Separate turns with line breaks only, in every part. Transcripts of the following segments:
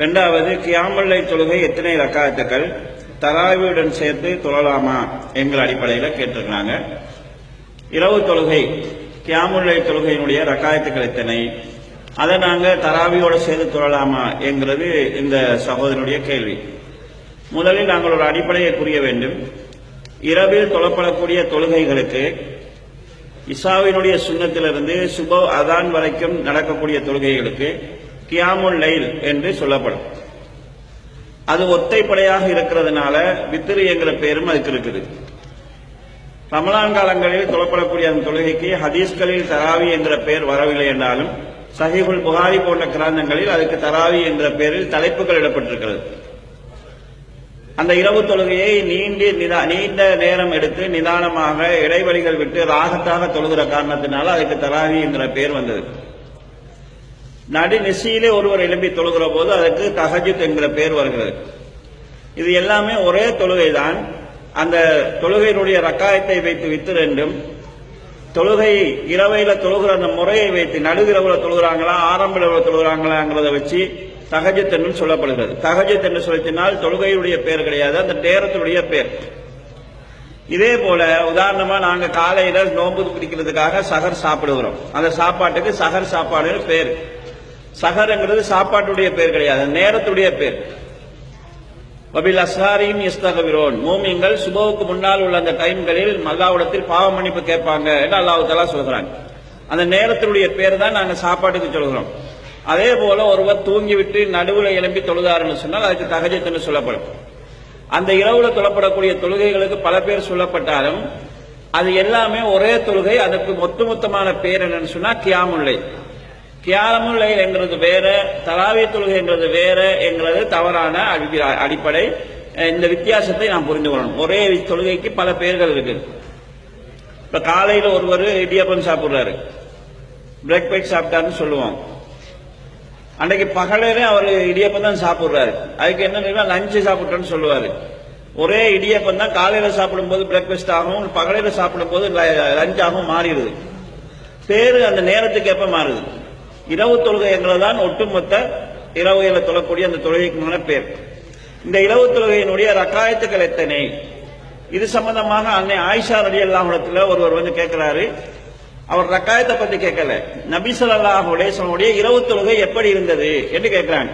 ரெண்டாவது கியாமல்லை தொழுகை எத்தனை ரக்காயத்துக்கள்? தராவியுடன் சேர்த்து தொழலாமா? எங்கள் அடிப்படையில் கேட்டிருக்கிறாங்க. இரவு தொழுகை கியாமுல்லை தொழுகையினுடைய ரக்காயத்துக்கள் எத்தனை? அதை நாங்கள் தராவியோடு சேர்த்து தொழலாமா? என்கிறது இந்த சகோதரனுடைய கேள்வி. முதலில் நாங்கள் ஒரு அடிப்படையை புரிய வேண்டும். இரவில் தொழப்படக்கூடிய தொழுகைகளுக்கு இசாவினுடைய சுண்ணத்திலிருந்து சுப அதான் வரைக்கும் நடக்கக்கூடிய தொழுகைகளுக்கு கியாமுல் லைல் என்று சொல்லப்படும். அது ஒத்தைப்படையாக இருக்கிறதுனால வித்திரு என்கிற பேரும் அதுக்கு இருக்குது. ரமலான் காலங்களில் தொழப்படக்கூடிய அந்த தொழுகைக்கு ஹதீஸ்களில் தராவி என்கிற பெயர் வரவில்லை என்றாலும் சஹிபுல் புகாரி போன்ற கிராந்தங்களில் அதுக்கு தராவி என்கிற பெயரில் தலைப்புகள் இடப்பட்டிருக்கிறது. அந்த இரவு தொழுகையை நீண்ட நிதா- நீண்ட நேரம் எடுத்து நிதானமாக இடைவெளிகள் விட்டு ராகத்தாக தொழுகிற காரணத்தினால அதுக்கு தராவி என்கிற பெயர் வந்தது. நடுநெசியிலே ஒருவர் எழும்பி தொழுகிற போது அதுக்கு தஹஜுத் என்கிற பெயர் வருகிறது. இது எல்லாமே ஒரே தொழுகை தான் அந்த தொழுகையினுடைய ரக்காயத்தை வைத்து வித்து ரெண்டும் தொழுகை இரவையில தொழுகிற அந்த முறையை வைத்து நடுவிரவுல தொழுகிறாங்களா ஆரம்ப இரவுல தொழுகிறாங்களாங்கிறத வச்சு தகஜத் என்று சொல்லப்படுகிறது. தகஜத் என்று சொல்லினால் தொழுகையுடைய பேர் கிடையாது அந்த நேரத்துடைய பேர். இதே போல உதாரணமா நாங்க காலையில நோன்பு பிடிக்கிறதுக்காக சகர் சாப்பிடுகிறோம். அந்த சாப்பாட்டுக்கு சகர் சாப்பாடுன்னு பேர். சகருங்கிறது சாப்பாட்டுடைய பேர் கிடையாது நேரத்துடைய பேர். வபில் அசாரியும் இஸ்தகவிரோன் மூமிங்கள் சுபவுக்கு முன்னால் உள்ள அந்த டைம்களில் மல்லாவிடத்தில் பாவ மன்னிப்பு கேட்பாங்க என்று அல்லாஹ் தலா சொல்கிறாங்க அந்த நேரத்தினுடைய பேர் தான் நாங்க சாப்பாட்டுக்கு சொல்கிறோம். அதே போல ஒருவர் தூங்கிவிட்டு நடுவில் எழும்பி தொழுதாருன்னு சொன்னால் அதுக்கு தகஜத்துன்னு சொல்லப்படும். அந்த இரவுல தொழப்படக்கூடிய தொழுகைகளுக்கு பல பேர் சொல்லப்பட்டாலும் அது எல்லாமே ஒரே தொழுகை அதற்கு ஒட்டுமொத்தமான பேர் என்னன்னு சொன்னா கியாமுல்லை கியாமுல்லை என்றது வேற தலாவிய தொழுகை என்றது வேற என்கிறது தவறான அடிப்படை- அடிப்படை இந்த வித்தியாசத்தை நாம் புரிந்து கொள்ளணும். ஒரே தொழுகைக்கு பல பெயர்கள் இருக்கு. இப்ப காலையில ஒருவர் இடியப்பம் சாப்பிடுறாரு. பிரேக்ஃபாஸ்ட் சாப்பிட்டாருன்னு சொல்லுவோம் அன்றைக்கு பகலிலே அவர் இடியப்பம் தான் சாப்பிடுறாரு. அதுக்கு என்ன லஞ்சு சாப்பிட்டோன்னு சொல்லுவாரு. ஒரே இடியப்பம் தான் காலையில சாப்பிடும்போது பிரேக்ஃபாஸ்ட் ஆகும் பகலில சாப்பிடும்போது லஞ்ச் ஆகும் மாறிடுது. பேரு அந்த நேரத்துக்கு எப்ப மாறுது. இரவு தொழுகைங்கிறது தான் ஒட்டுமொத்த இரவுகளை தொழக்கூடிய அந்த தொழுகைக்குமான பேர். இந்த இரவு தொழுகையினுடைய ரக்காயத்துக்கள் எத்தனை? இது சம்பந்தமாக அன்னை ஆயிஷா ரலி அல்லாஹுடத்துல ஒருவர் வந்து கேட்கிறாரு. அவர் ரக்காயத்தை பத்தி கேட்கல. நபி ஸல்லல்லாஹு இரவு தொழுகை எப்படி இருந்தது என்று கேட்கிறாங்க.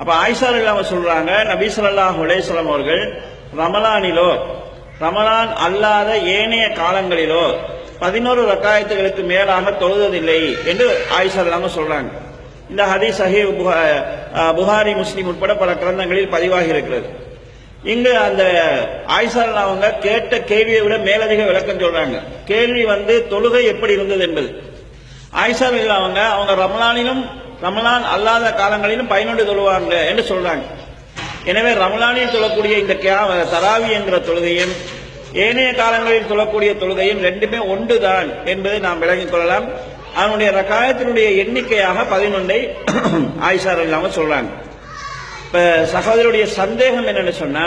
அப்ப ஆயிஷா இல்லாம சொல்றாங்க நபி ஸல்லல்லாஹு அலைஹி அவர்கள் ரமலானிலோ ரமலான் அல்லாத ஏனைய காலங்களிலோ பதினோரு ரக்காயத்துகளுக்கு மேலாக தொழுவதில்லை என்று ஆயிஷா இல்லாம சொல்றாங்க. இந்த ஹதீஸ் சஹி புகாரி முஸ்லீம் உட்பட பல கிரந்தங்களில் பதிவாகி இருக்கிறது இங்கு அந்த ஆயிஷா அவங்க கேட்ட கேள்வியை விட மேலதிக விளக்கம் சொல்றாங்க. கேள்வி வந்து தொழுகை எப்படி இருந்தது என்பது. ஆயிஷா அவங்க அவங்க ரமலானிலும் ரமலான் அல்லாத காலங்களிலும் பயனுண்டு தொழுவாங்க என்று சொல்றாங்க. எனவே ரமலானில் தொழக்கூடிய இந்த தராவி என்கிற தொழுகையும் ஏனைய காலங்களில் சொல்லக்கூடிய தொழுகையும் ரெண்டுமே ஒன்றுதான் என்பதை நாம் விளங்கிக் கொள்ளலாம். அதனுடைய ரக்காயத்தினுடைய எண்ணிக்கையாக பதினொன்றை ஆயிஷார் இல்லாமல் சொல்றாங்க. இப்ப சகோதரருடைய சந்தேகம் என்னன்னு சொன்னா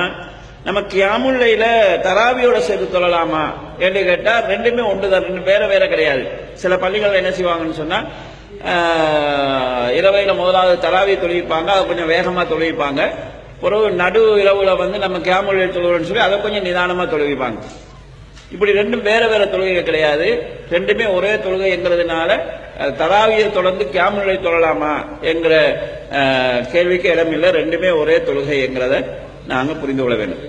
நம்ம கியாமுல்லையில தராவியோட சேர்த்து தொழலாமா என்று கேட்டா ரெண்டுமே ஒன்றுதான் ரெண்டு வேற வேற கிடையாது. சில பள்ளிகள் என்ன செய்வாங்கன்னு சொன்னா இரவையில முதலாவது தராவி தொழுவிப்பாங்க அதை கொஞ்சம் வேகமா தொழுவிப்பாங்க. பிறகு நடு இரவுல வந்து நம்ம கியாமுல்லை தொழுவோம்னு சொல்லி அதை கொஞ்சம் நிதானமா தொழுவிப்பாங்க. இப்படி ரெண்டும் வேற வேற தொழுகை கிடையாது. ரெண்டுமே ஒரே தொழுகைங்கிறதுனால தராவியை தொடர்ந்து கேமலை தொழலாமா என்கிற கேள்விக்கு கேள்விக்கு இடமில்லை. ரெண்டுமே ஒரே தொழுகை என்கிறத நாங்க புரிந்து கொள்ள வேண்டும்.